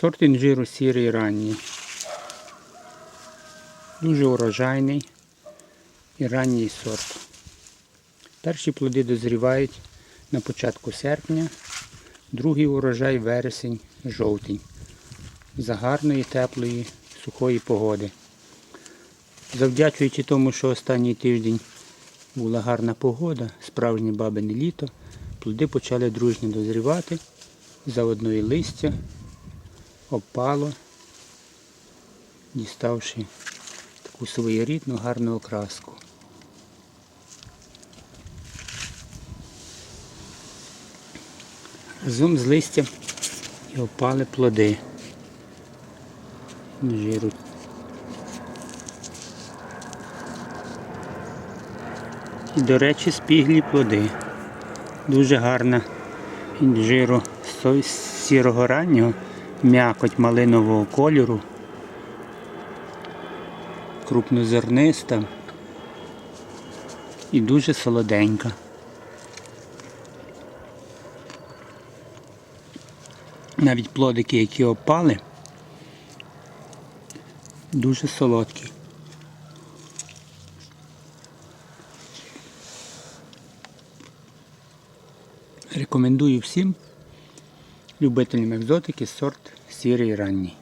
Сорт інжиру сірий ранній. Дуже урожайний і ранній сорт. Перші плоди дозрівають на початку серпня, другий урожай вересень, жовтень. За гарної, теплої, сухої погоди. Завдячуючи тому, що останній тиждень була гарна погода, справжнє бабине літо, плоди почали дружньо дозрівати, заодно і листя опало, діставши таку своєрідну гарну окраску. Разом з листям і опали плоди. Жиру. І, до речі, спіглі плоди. Дуже гарна інжиру з сірого раннього, м'якоть малинового кольору, крупнозерниста і дуже солоденька. Навіть плодики, які опали, дуже солодкі. Рекомендую всім любителям екзотики сорт сірий ранній.